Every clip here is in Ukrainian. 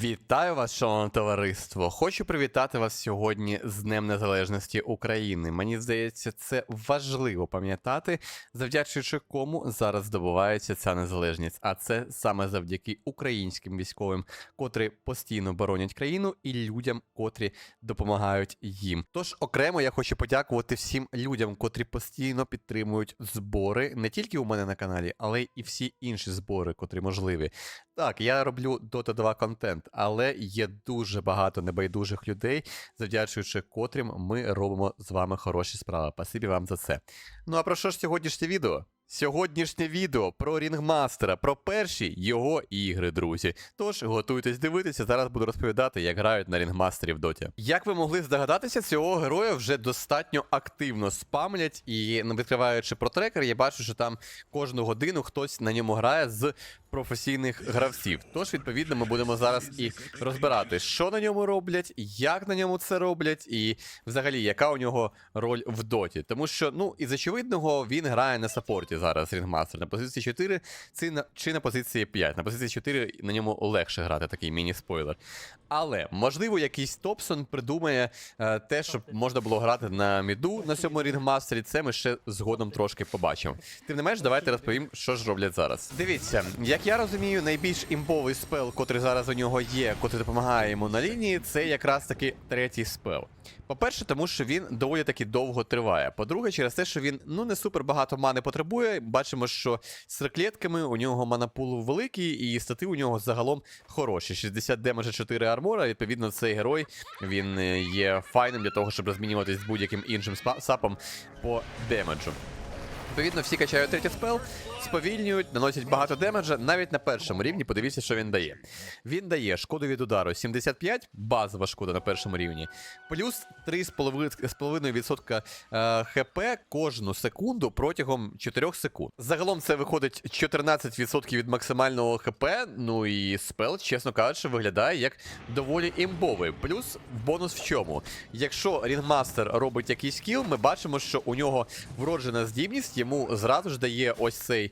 Вітаю вас, шановне товариство! Хочу привітати вас сьогодні з Днем Незалежності України. Мені здається, це важливо пам'ятати, завдячуючи кому зараз здобувається ця незалежність. А це саме завдяки українським військовим, котрі постійно боронять країну, і людям, котрі допомагають їм. Тож окремо я хочу подякувати всім людям, котрі постійно підтримують збори не тільки у мене на каналі, але і всі інші збори, котрі можливі. Так, я роблю Dota 2 контент, але є дуже багато небайдужих людей, завдячуючи котрим ми робимо з вами хороші справи. Спасибі вам за це. Ну а про що ж сьогоднішнє відео? Сьогоднішнє відео про Рінгмастера, про перші його ігри, друзі. Тож готуйтесь дивитися, зараз буду розповідати, як грають на Рінгмастері в доті. Як ви могли здогадатися, цього героя вже достатньо активно спамлять, і ну, відкриваючи протрекер, я бачу, що там кожну годину хтось на ньому грає з професійних гравців. Тож, відповідно, ми будемо зараз і розбирати, що на ньому роблять, як на ньому це роблять, і взагалі, яка у нього роль в доті. Тому що, ну, із очевидного, він грає на саппорті зараз Рінгмастер. На позиції 4 чи на, позиції 5. На позиції 4 на ньому легше грати, такий міні-спойлер. Але, можливо, якийсь Топсон придумає е, те, щоб можна було грати на міду на цьому рінгмастері. Це ми ще згодом трошки побачимо. Тим не менш, давайте розповім, що ж роблять зараз. Дивіться, як я розумію, найбільш імбовий спел, котрий зараз у нього є, котрий допомагає йому на лінії, це якраз таки третій спел. По-перше, тому що він доволі таки довго триває. По-друге, через те, що він ну не супер багато мани потребує. Бачимо, що з реклетками у нього манапул великий, і стати у нього загалом хороші. 60 демеджа, 4 армора. Відповідно, цей герой він е, є файним для того, щоб розмінюватись з будь-яким іншим сапом по демеджу. Відповідно, всі качають третій спел, сповільнюють, наносять багато демеджа. Навіть на першому рівні подивіться, що він дає. Він дає шкоду від удару 75, базова шкода на першому рівні, плюс 3,5% е, ХП кожну секунду протягом 4 секунд. Загалом це виходить 14% від максимального ХП. Ну і спел, чесно кажучи, виглядає як доволі імбовий. Плюс бонус в чому? Якщо Рінгмастер робить якийсь кіл, ми бачимо, що у нього вроджена здібність йому зразу ж дає ось цей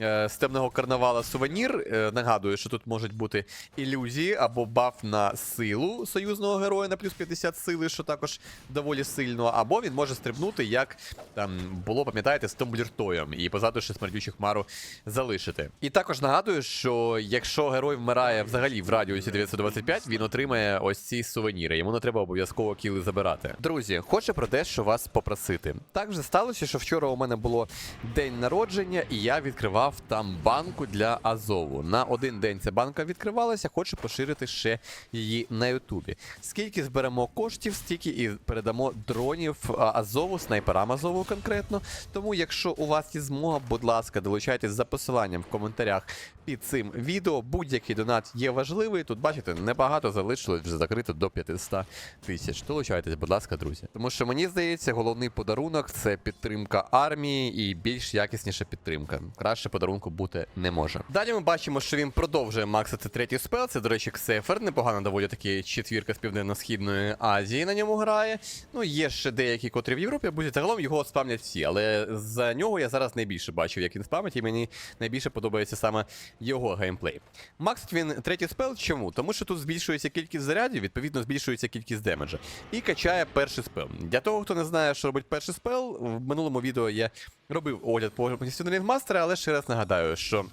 з темного карнавала сувенір. Е, нагадую, що тут можуть бути ілюзії або баф на силу союзного героя на плюс 50 сили, що також доволі сильно, або він може стрибнути, як там було, пам'ятаєте, з Томбліртоєм, і позаду ще смердючу хмару залишити. І також нагадую, що якщо герой вмирає взагалі в радіусі 925, він отримає ось ці сувеніри. Йому не треба обов'язково кіли забирати. Друзі, хочу про дещо вас попросити. Так вже сталося, що вчора у мене було день народження, і я відкривав там банку для Азову. На один день ця банка відкривалася, хочу поширити ще її на Ютубі. Скільки зберемо коштів, стільки і передамо дронів Азову, снайперам Азову конкретно. Тому, якщо у вас є змога, будь ласка, долучайтесь за посиланням в коментарях під цим відео. Будь-який донат є важливий. Тут бачите, небагато залишилось вже закрито до 500 тисяч. Долучайтесь, будь ласка, друзі. Тому що мені здається, головний подарунок це підтримка армії і більш якісніша підтримка. Краще подарунку бути не може. Далі ми бачимо, що він продовжує максити третій спел. Це, до речі, Ксефер. Непогано доволі таки четвірка з південно-східної Азії на ньому грає. Ну, є ще деякі, котрі в Європі будуть. Загалом його спамлять всі, але за нього я зараз найбільше бачив, як він спамить, і мені найбільше подобається саме його геймплей. Макс він третій спел. Чому? Тому що тут збільшується кількість зарядів, відповідно, збільшується кількість демеджа. І качає перший спел. Для того, хто не знає, що робить перший спел, в минулому відео я робив огляд по позиціону мастера, але ще раз нагадаю, що.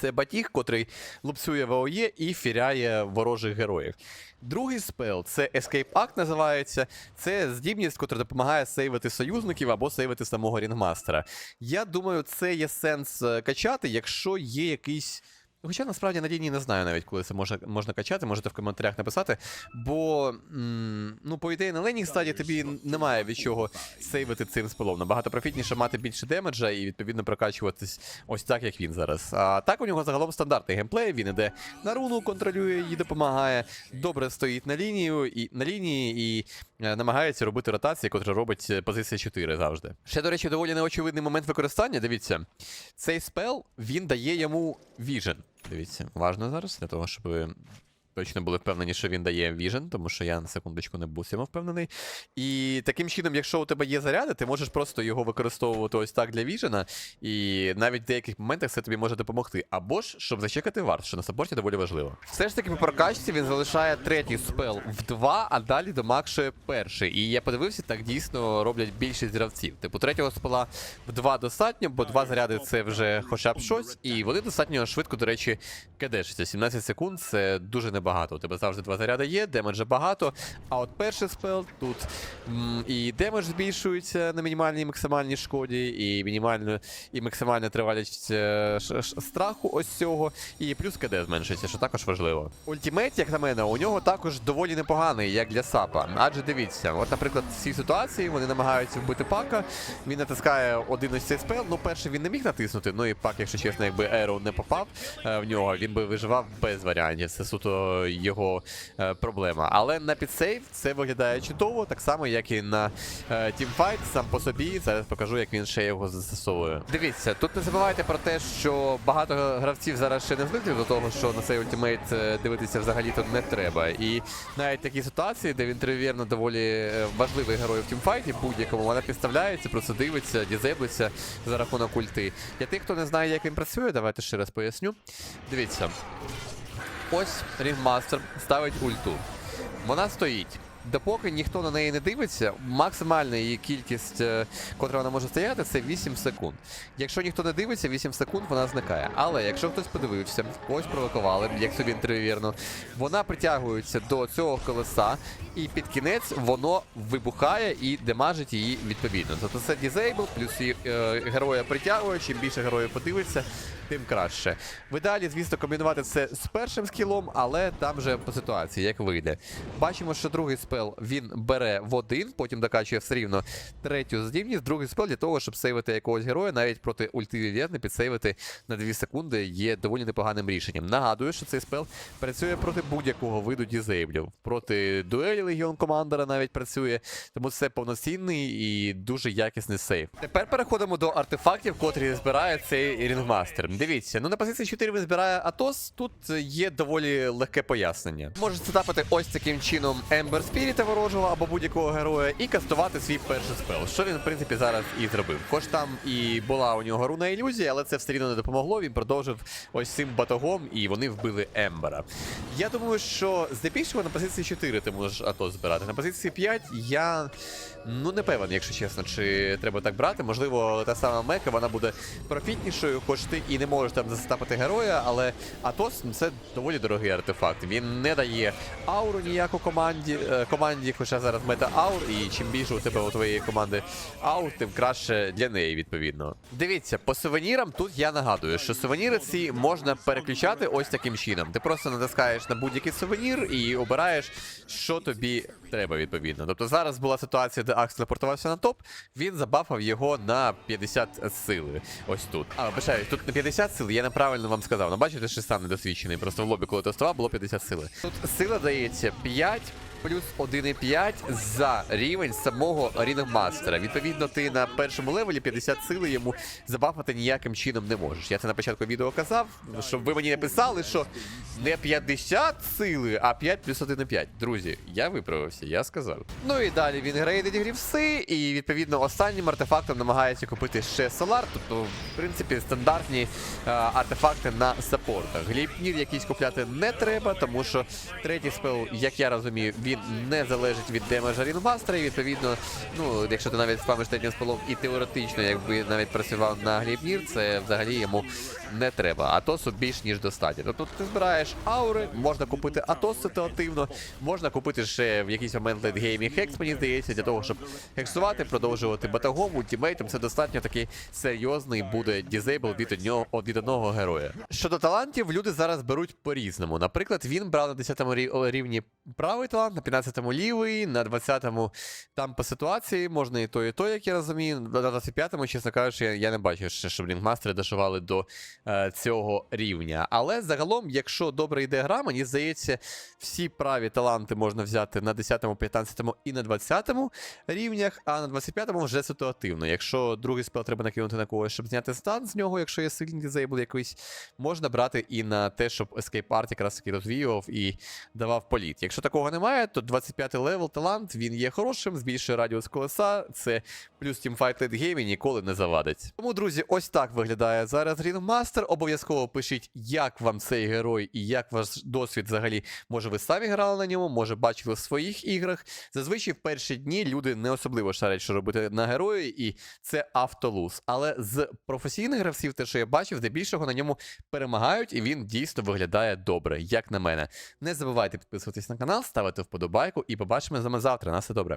Це батіг, котрий лупцює ВОЄ і фіряє ворожих героїв. Другий спел це Escape Act називається. Це здібність, котра допомагає сейвити союзників або сейвити самого Рінгмастера. Я думаю, це є сенс е, качати, якщо є якийсь. Хоча насправді на лінії не знаю навіть, коли це можна, можна качати, можете в коментарях написати. Бо, м, ну, по ідеї, на леній стадії тобі немає від чого сейвити цим спелом. Набагато профітніше мати більше демеджа і відповідно прокачуватись ось так, як він зараз. А так у нього загалом стандартний геймплей. Він іде на руну, контролює її, допомагає. Добре стоїть на лінію і на лінії і е, намагається робити ротації, котра робить е, позиція 4 завжди. Ще, до речі, доволі неочевидний момент використання. Дивіться, цей спел він дає йому віжен. Дивіться, важно зараз для того, щоб точно були впевнені, що він дає віжен, тому що я на секундочку не був цьому впевнений. І таким чином, якщо у тебе є заряди, ти можеш просто його використовувати ось так для віжена, і навіть в деяких моментах це тобі може допомогти. Або ж, щоб зачекати варт, що на саппорті доволі важливо. Все ж таки по прокачці він залишає третій спел в 2, а далі домакшує перший. І я подивився, так дійсно роблять більшість гравців. Типу, третього спела в 2 достатньо, бо два заряди це вже хоча б щось, і вони достатньо швидко, до речі, кидешаться. 17 секунд це дуже небагато. У тебе завжди два заряди є, демеджа багато. А от перший спел тут і демедж збільшується на мінімальній і максимальній шкоді, і мінімальну і максимальна тривалість е, страху ось цього, і плюс КД зменшується, що також важливо. Ультимейт, як на мене, у нього також доволі непоганий, як для САПа. Адже дивіться, от, наприклад, в цій ситуації вони намагаються вбити пака. Він натискає один ось цей спел. Ну, перший він не міг натиснути. Ну і пак, якщо чесно, якби Еро не попав е, в нього, він би виживав без варіантів. Це суто його е, проблема. Але на підсейв це виглядає чудово, так само, як і на е, тімфайт сам по собі. Зараз покажу, як він ще його застосовує. Дивіться, тут не забувайте про те, що багато гравців зараз ще не звикли до того, що на цей ультимейт е, дивитися взагалі-то не треба. І навіть такі ситуації, де він тривірно доволі важливий герой в тімфайті, будь-якому вона підставляється, просто дивиться, дізейблиться за рахунок ульти. Для тих, хто не знає, як він працює, давайте ще раз поясню. Дивіться. Ось Рінгмастер ставить ульту. Вона стоїть. Допоки ніхто на неї не дивиться, максимальна її кількість, е, котра вона може стояти, це 8 секунд. Якщо ніхто не дивиться, 8 секунд вона зникає. Але якщо хтось подивився, когось провокували, як собі інтервірно, вона притягується до цього колеса, і під кінець воно вибухає і демажить її відповідно. Тобто це дізейбл, плюс і, е, героя притягує, чим більше героїв подивиться, тим краще. В ідеалі, звісно, комбінувати це з першим скілом, але там же по ситуації, як вийде. Бачимо, що другий спел він бере в один, потім докачує все рівно третю здібність. Другий спел для того, щоб сейвити якогось героя, навіть проти ульти Вів'єтни підсейвити на 2 секунди є доволі непоганим рішенням. Нагадую, що цей спел працює проти будь-якого виду дізейблів. Проти дуелі Легіон Командера навіть працює, тому це повноцінний і дуже якісний сейв. Тепер переходимо до артефактів, котрі збирає цей рінгмастер. Дивіться, ну на позиції 4 він збирає Атос. Тут є доволі легке пояснення. Можете сетапити ось таким чином Ембер Спіріта ворожого або будь-якого героя і кастувати свій перший спел. Що він, в принципі, зараз і зробив. Хоч там і була у нього руна ілюзія, але це все рівно не допомогло. Він продовжив ось цим батогом, і вони вбили Ембера. Я думаю, що здебільшого на позиції 4 ти можеш Атос збирати. На позиції 5 я ну не певен, якщо чесно, чи треба так брати. Можливо, та сама Мека вона буде профітнішою, хоч ти і не можеш там застапити героя, але Атос ну, це доволі дорогий артефакт. Він не дає ауру ніяку команді, е, команді, хоча зараз мета аур, і чим більше у тебе у твоєї команди аур, тим краще для неї, відповідно. Дивіться, по сувенірам тут я нагадую, що сувеніри ці можна переключати ось таким чином. Ти просто натискаєш на будь-який сувенір і обираєш, що тобі треба, відповідно. Тобто зараз була ситуація, де Акс телепортувався на топ, він забафав його на 50 сили. Ось тут. А, вибачаю, тут не 50 сил, я неправильно вам сказав. Ну бачите, що сам недосвідчений. Просто в лобі, коли тестував, було 50 сили. Тут сила дається 5 плюс 1,5 за рівень самого рінгмастера. Відповідно, ти на першому левелі 50 сили йому забафати ніяким чином не можеш. Я це на початку відео казав, щоб ви мені написали, що не 50 сили, а 5 плюс 1,5. Друзі, я виправився, я сказав. Ну і далі він грейдить грівси, і відповідно останнім артефактом намагається купити ще Солар, тобто, в принципі, стандартні а, артефакти на саппортах. Глібнір якийсь купляти не треба, тому що третій спел, як я розумію, він не залежить від демеджа Рінбастера. і відповідно, ну, якщо ти навіть спамиш третім спалом і теоретично, якби навіть працював на Глібнір, це взагалі йому не треба. Атосу більш ніж достатньо. Тобто ти збираєш аури, можна купити Атос ситуативно, можна купити ще в якийсь момент лейтгеймі хекс, мені здається, для того, щоб хексувати, продовжувати батагом, ультімейтом. Це достатньо такий серйозний буде дізейбл від одного від одного героя. Щодо талантів, люди зараз беруть по-різному. Наприклад, він брав на 10-му рівні правий талант, на 15-му лівий, на 20-му там по ситуації можна і то, і то, як я розумію. На 25-му, чесно кажучи, я, не бачу ще, щоб лінгмастери дошивали до цього рівня. Але загалом, якщо добре йде гра, мені здається, всі праві таланти можна взяти на 10, 15 і на 20 рівнях, а на 25-му вже ситуативно. Якщо другий спел треба накинути на когось, щоб зняти стан з нього, якщо є сильний дизейбл якийсь, можна брати і на те, щоб Escape Art якраз таки розвіював і давав політ. Якщо такого немає, то 25-й левел талант він є хорошим, збільшує радіус колеса. Це плюс тімфайт летгейм і ніколи не завадить. Тому, друзі, ось так виглядає зараз Ringmaster. Обов'язково пишіть, як вам цей герой і як ваш досвід взагалі. Може, ви самі грали на ньому, може бачили в своїх іграх. Зазвичай в перші дні люди не особливо шарять, що робити на герої, і це автолуз. Але з професійних гравців, те, що я бачив, здебільшого на ньому перемагають, і він дійсно виглядає добре, як на мене. Не забувайте підписуватись на канал, ставити вподобайку і побачимо з вами завтра. На все добре.